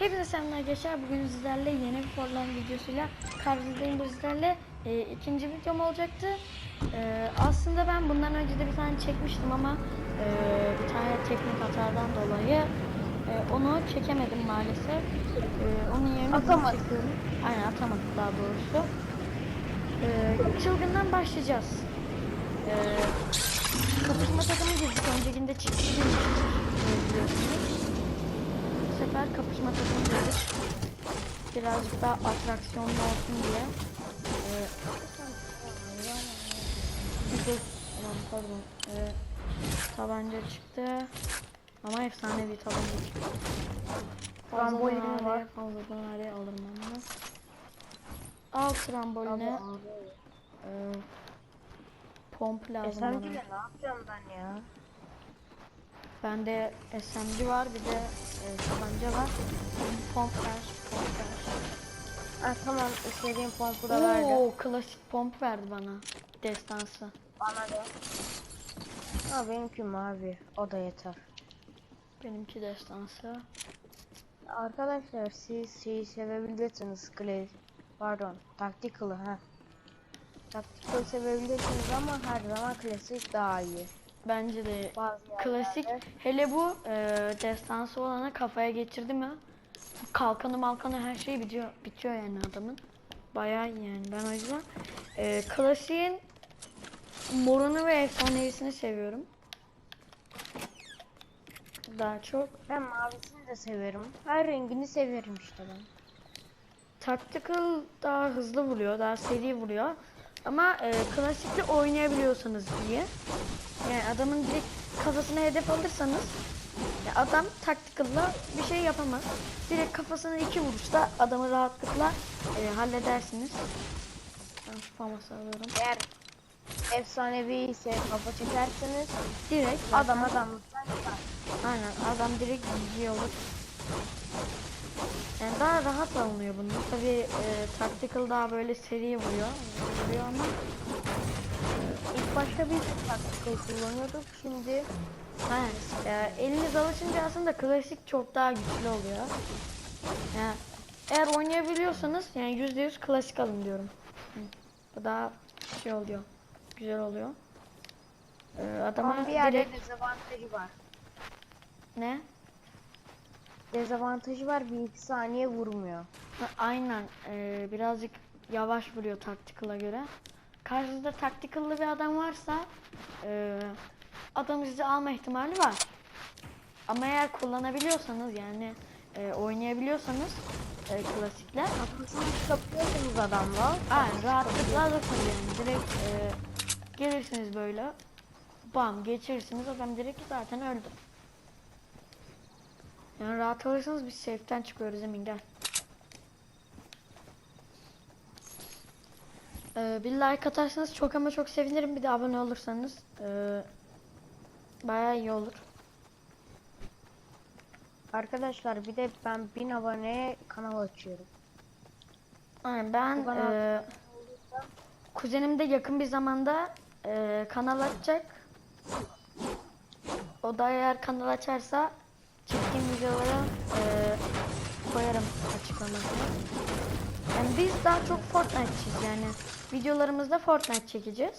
Hepinize selamlar arkadaşlar. Bugün sizlerle yeni bir Fortnite videosuyla karşınızdayım bu sizlerle. Ee, ikinci videom olacaktı. Ee, aslında ben bundan önce de bir tane çekmiştim ama e, bir tane teknik hatadan dolayı e, onu çekemedim maalesef. Ee, onun yerine çekiyorum. Aynen atamadık daha doğrusu. Ee, çılgından başlayacağız. Ee, kapışma takımı girdik. Öncekinde çiftli girmiştik. Biliyorsunuz. Sefer kapışma takımı. Birazcık daha atraksiyonlu olsun diye. Ee, Aman pardon. Ee, tabanca çıktı. Ama efsane bir tabanca çıktı. Trambolin var. Fazladan araya alırım ben bunu. Al tramboline. Ee, pomp lazım SMG bana. ne yapacağım ben ya? Bende SMG var bir de e, tabanca var. Pomp ver, pomp ver. Ha tamam istediğim pompu da verdi. Oo, klasik pomp verdi bana. Destansı. Bana da. Ha benimki mavi. O da yeter. Benimki destansı. Arkadaşlar siz şeyi sevebilirsiniz. Clay. Pardon. Tactical'ı ha. Tactical sevebilirsiniz ama her zaman klasik daha iyi. Bence de Bazı klasik. yerlerde- Hele bu e, destansı olana kafaya geçirdi mi? Kalkanı malkanı her şey bitiyor, bitiyor yani adamın. Bayağı iyi yani ben o yüzden e, klasiğin morunu ve efsanevisini seviyorum. Daha çok Ben mavisini de severim. Her rengini severim işte ben. Tactical daha hızlı vuruyor, daha seri vuruyor. Ama e, klasikte oynayabiliyorsanız diye. Yani adamın direkt kafasına hedef alırsanız ya adam Tactical'la bir şey yapamaz. Direkt kafasına iki vuruşta adamı rahatlıkla e, halledersiniz. Ben faması alıyorum. Eğer efsanevi ise kafa çekerseniz Direkt adam çıkar. Aynen adam direkt GG olur. Yani daha rahat alınıyor bunun. Tabi e, tactical daha böyle seri vuruyor. Vuruyor ama İlk başta biz tactical kullanıyorduk. Şimdi aynen. E, eliniz alışınca aslında klasik çok daha güçlü oluyor. Yani eğer oynayabiliyorsanız yani %100 klasik alın diyorum. Bu daha şey oluyor. Güzel oluyor. E, adama ama bir yerde direkt dezavantajı var. ne? Dezavantajı var bir iki saniye vurmuyor. Aynen. Ee, birazcık yavaş vuruyor taktikala göre. Karşınızda taktikallı bir adam varsa e, adam sizi alma ihtimali var. Ama eğer kullanabiliyorsanız yani e, oynayabiliyorsanız e, klasikle Kafasını çıkabiliyorsunuz adamla. aynen rahatlıkla alırsınız yani. Direkt e, gelirsiniz böyle bam geçirirsiniz adam direkt zaten öldü. Yani rahat alırsanız biz safe'ten çıkıyoruz Emin gel. Ee, bir like atarsanız çok ama çok sevinirim. Bir de abone olursanız ee, bayağı iyi olur. Arkadaşlar bir de ben 1000 aboneye kanal açıyorum. Aynen ben Bu bana- ee, kuzenim de yakın bir zamanda ee, kanal açacak. O da eğer kanal açarsa videoları ee, koyarım açıklamasına. Yani biz daha çok Fortnite'çiyiz yani. Videolarımızda Fortnite çekeceğiz.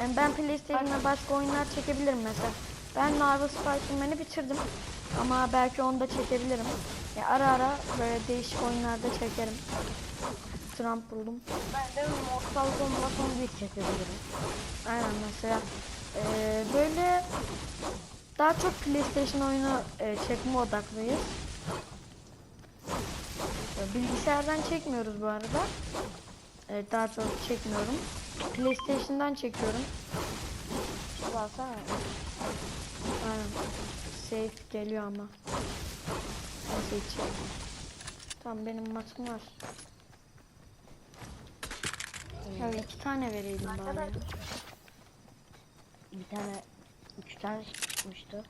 Yani ben PlayStation'da başka oyunlar çekebilirim mesela. Ben Marvel Spider-Man'i bitirdim. Ama belki onu da çekebilirim. Ya ara ara böyle değişik oyunlarda çekerim. Trump buldum. Ben de Mortal Kombat 11 çekebilirim. Aynen mesela. Ee, böyle daha çok PlayStation oyunu e, çekme odaklıyız. Ee, Bilgisayardan çekmiyoruz bu arada. Ee, daha çok çekmiyorum. PlayStation'dan çekiyorum. Aynen. Safe geliyor ama. Hiç. Tamam benim matım var. Ya iki tane vereydim bari. Bir tane, üç tane çıkmıştı.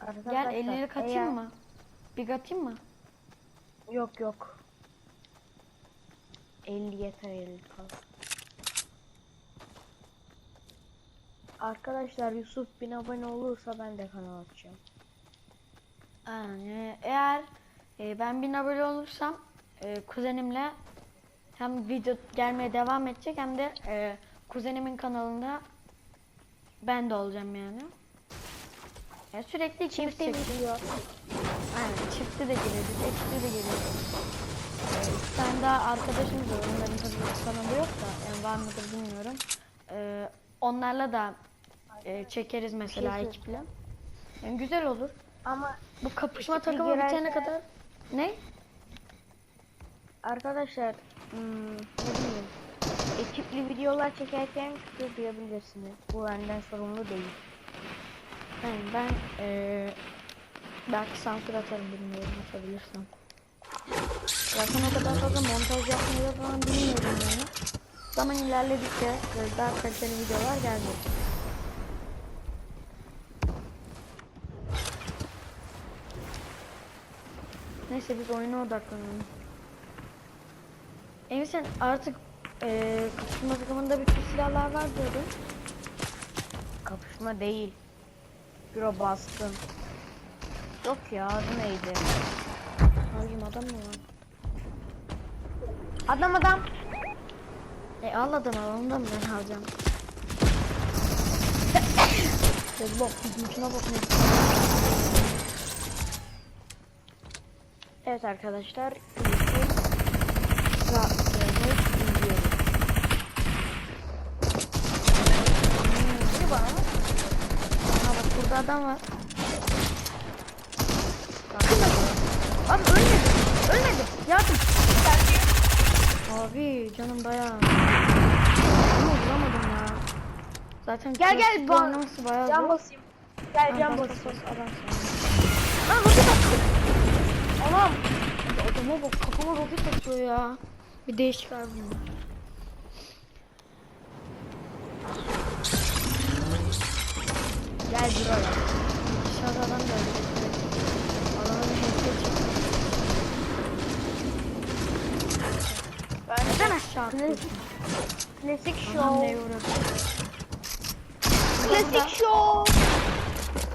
Gel Arkadaşlar, elleri katayım eğer- mı? Bir katayım mı? Yok yok. 50 yeter 50 kal. Arkadaşlar Yusuf bin abone olursa ben de kanal açacağım. Yani eğer e, ben bin abone olursam e, kuzenimle hem video gelmeye devam edecek hem de e, kuzenimin kanalında ben de olacağım yani. Yani sürekli ikimiz video. Aynen çifti de gireriz, ekşi de gireriz. Ee, tane daha arkadaşımız var. Onların tabii kanalı yok da yani var mıdır bilmiyorum. Ee, onlarla da e, çekeriz mesela Kesin. ekiple. Yani güzel olur. Ama Bu kapışma Ekipli takımı bitene girerken- kadar ne? arkadaşlar hmm, ne bileyim ekipli videolar çekerken küfür duyabilirsiniz. Bu benden sorumlu değil. Yani ben e, belki sansür atarım bilmiyorum atabilirsem. Zaten o kadar fazla montaj yapmayı falan bilmiyorum yani. Zaman ilerledikçe daha kaliteli videolar gelecek. Neyse biz oyuna odaklanalım. Emin sen artık eee kapışma takımında bütün silahlar var diyordun. Kapışma değil. Büro baskın. Yok ya adı neydi? Abicim adam mı var? Adam adam. E al adamı onu da mı ben alacağım? Ya bak bizimkine bak ne. Evet arkadaşlar. Rahatlayalım. Adam var. Abi ölmedi. Ölmedi. Yardım. Abi canım bayağı. Ama vuramadım ya. Zaten Gel, gel, bak. oynaması bayağı Can zor. basayım. Gel can bas, bas, adam Lan roket attı. Anam. Adama bak kafama roket atıyor ya. Bir değişik abi Gel buraya. Dışarıda adam geldi. Adama bir headshot çekti. Neden aşağı atıyorsun? Klasik Adam show. neye uğradı? Klasik show.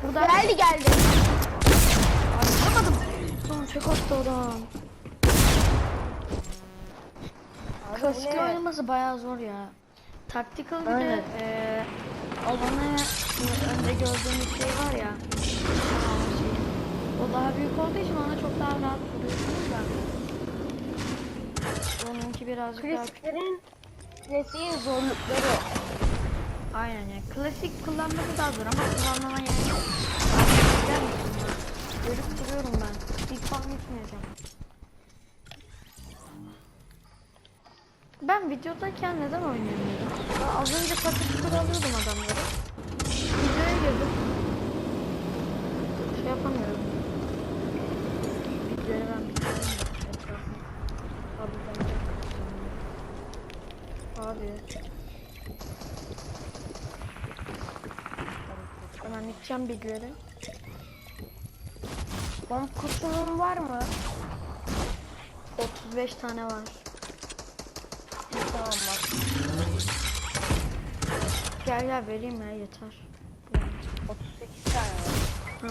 Burada Geldi geldi. Vuramadım. Son çok hasta adam. Klasik oynaması bayağı zor ya. Tactical bir de eee alana şu önde gördüğümüz şey var ya. o daha büyük olduğu için ona çok daha rahat vuruyorsunuz da. Onunki birazcık daha. Klasiklerin klasiğin zorlukları. Aynen yani. Klasik kullanması daha zor ama kullanmama yani. Görüp duruyorum ben. Hiç falan gitmeyeceğim. Ben videodayken neden oynayamıyorum? Az önce patik tur alıyordum adamları. Videoya girdim. Şey yapamıyorum. Videoya ben bitirdim. Abi. Hemen gideceğim bilgileri. Bomb kutusun var mı? 35 tane var. Tamam bak. Gel gel vereyim ya yeter. 38 tane var. Ha.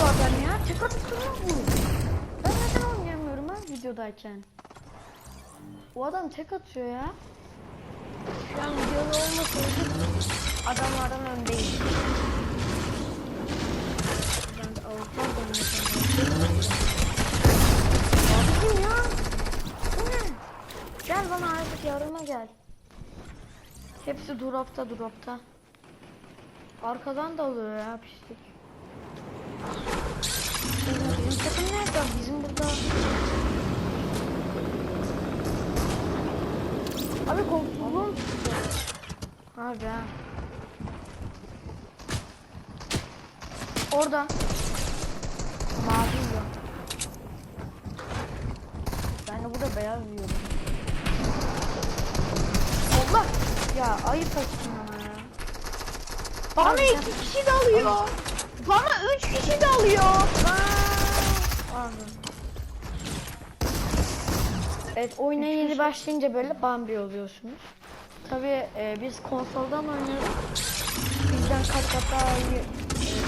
Bu adam ya. Tek atıştırıyor mu? Ben neden oynayamıyorum ha videodayken? O adam tek atıyor ya. Şu an videoda olmasaydı adamlardan öndeyiz. Ben de Avrupa oynayacağım. Abicim ya. Bu ne? Gel yardıma gel. Hepsi dropta dropta. Arkadan da alıyor ya pislik. Bizim takım nerede? Bizim burada. Abi koltuğum Harbi ha. Orada. Mavi yiyor. Ben de burada beyaz yiyorum. Allah! Ya ayıp ettin ama ya. Bana sen- iki kişi dalıyor. Bana üç kişi dalıyor. Pardon. Evet oyuna yeni başlayınca böyle Bambi oluyorsunuz. Tabi biz konsoldan oynuyoruz. bizden kat kat daha iyi e,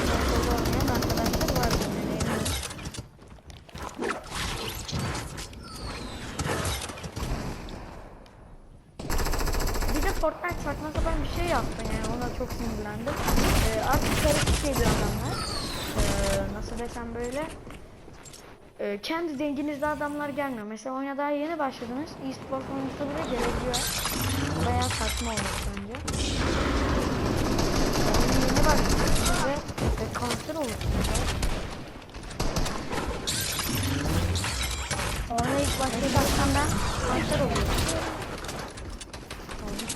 konsolda oynayan arkadaşlar var. Yani eminim. Bir de Fortnite saçma sapan bir şey yaptı yani ona çok sinirlendim. Ee, artık karışık geliyor adamlar. Ee, nasıl desem böyle. Ee, kendi denginizde adamlar gelmiyor. Mesela oyuna daha yeni başladınız. E-sport oyuncusu bile gelebiliyor. Bayağı saçma olmuş bence. Oyuna yeni başladınız ve, ve kanser olursunuz. Oyuna ilk başladığım ben kanser oluyorum.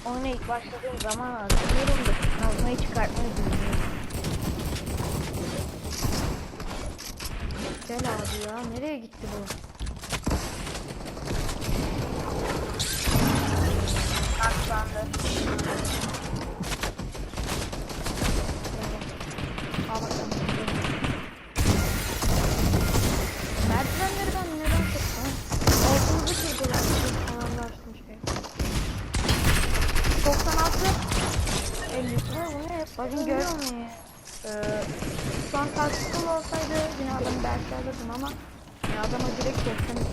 Oyuna ilk başladığım zaman hatırlıyorum da kazmayı çıkartmayı bilmiyorum. Gel abi ya. Nereye gitti bu? Aksandı. Ne? Bakın gör. Ee, şu an tartışmalı olsaydı yine adamı belki alırdım ama ya adama direkt doktum.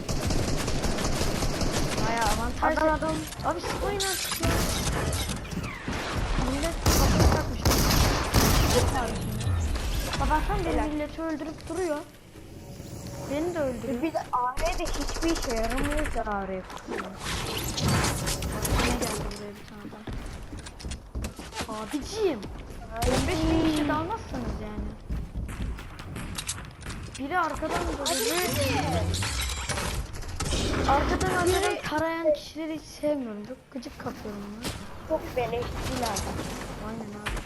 Bayağı avantajlı Adam- adam. Abi sıkmayın artık ya. Millet kafayı takmış. Sabahtan beri milleti öldürüp duruyor. Beni de öldürüyor. Bir de AR de hiçbir işe yaramıyor ki AR. Yine geldi buraya bir tane adam. Abiciğim. 15 bin kişi dalmazsanız yani. Biri arkadan vuruyor. Arkadan arkadan tarayan kişileri hiç sevmiyorum. Çok gıcık kapıyorum ona. Çok beleştiler. Aynen abi.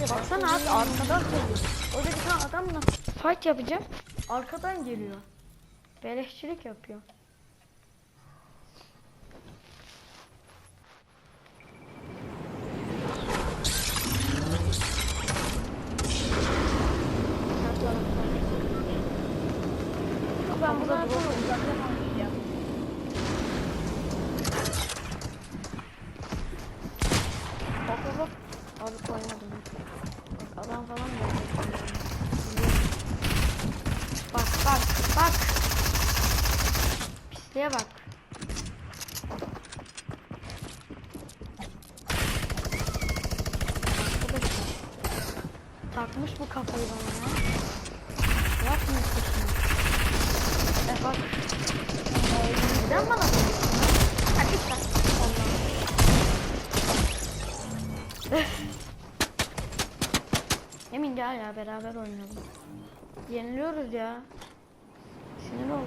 Ben Baksana abi arkadan geliyor. Orada bir tane adamla fight yapacağım. Arkadan geliyor. Beleşçilik yapıyor. Ben buradan sonra uzaktan oynayacağım. Bak bak bak. Abi koymadım. Bak adam falan gelecek. Bak bak bak. Pisliğe bak. Arkadaşlar. Takmış bu kafayı bana ya. Yapmıyorsun şunu. E bak. Neden bana vuruyorsun? Hadi git lan. Allah'ım. Emin gel ya beraber oynayalım. Yeniliyoruz ya. Sinir oldum.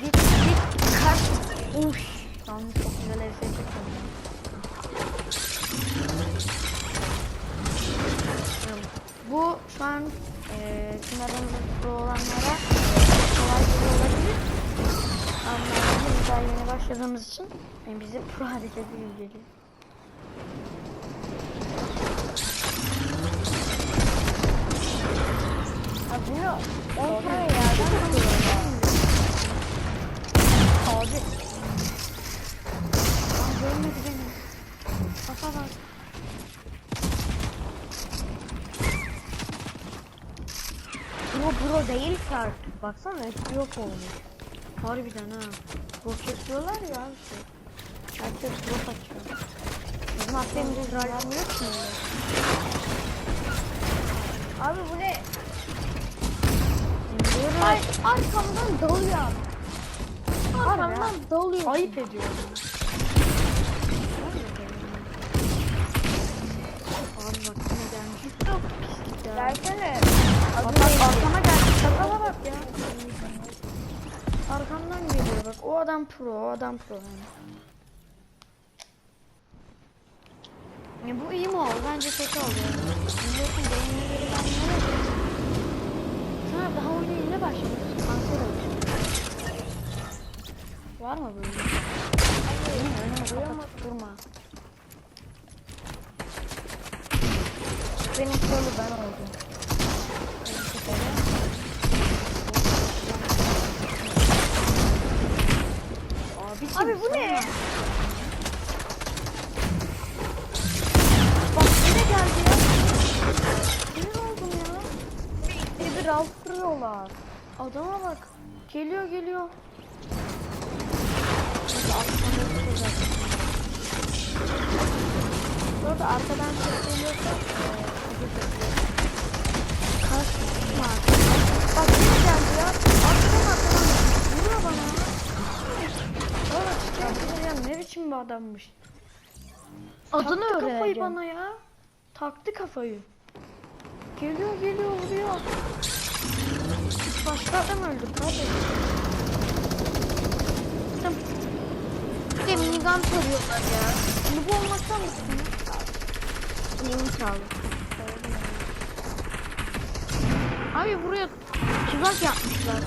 Git git kaç. Uş. Tamam çok güzel evse çektim. Bu şu an eee tüm aramızda olanlara kolay bir olabilir. Ama biz daha yeni başladığımız için yani bize pro hareketi gibi geliyor. Ha bunu 10 tane yerden vuruyorlar. Abi. Aa, görmedi beni. Kafa bak. Bro bro değil ki artık. Baksana üstü yok olmuş. Harbiden ha. Roket diyorlar ya abi şey. Herkes drop açıyor. Bizim aklımda vermiyor ki öyle. Abi bu ne? Ay arkamdan dalıyor. Harbi Arkamdan dalıyor. Ayıp ediyor. Abi bak yine gelmiş. Çok pislik ya. Versene. Bak Adı bak neydi? arkama geldi. Sakala bak ya. Arkamdan geliyor bak. O adam pro, o adam pro yani. Ya bu iyi mi oldu? Bence kötü oldu. Milletin beğenileri ben nereye Sana daha oyuna yeni başlamış. Kanser olmuş. Var mı böyle? Hayır. Önüme kapat. Durma. Benim solu ben oldum. Abi bu ne? Bak yine geldi ya. Ne oldu ya? Bir bir alt kırıyorlar. Adama bak. Geliyor geliyor. Burada arkadan ses geliyorsa... Kaçma. Ne biçim bir adammış. Adını Taktı kafayı bana ya. Taktı kafayı. Geliyor geliyor vuruyor. Başka adam öldü kardeşim. Tamam. Bir de minigun soruyorlar ya. Şimdi bu olmaktan mısın? Neyini çaldı? Abi buraya tuzak yapmışlar.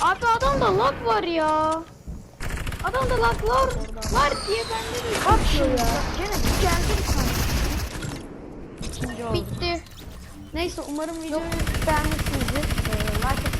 Abi adamda lag var ya. Adamda lag var. Var diye ben de Bak şimdi ya. Gene geldi bir tane. İkinci oldu. Bitti. Neyse umarım videoyu beğenmişsinizdir. Ee, like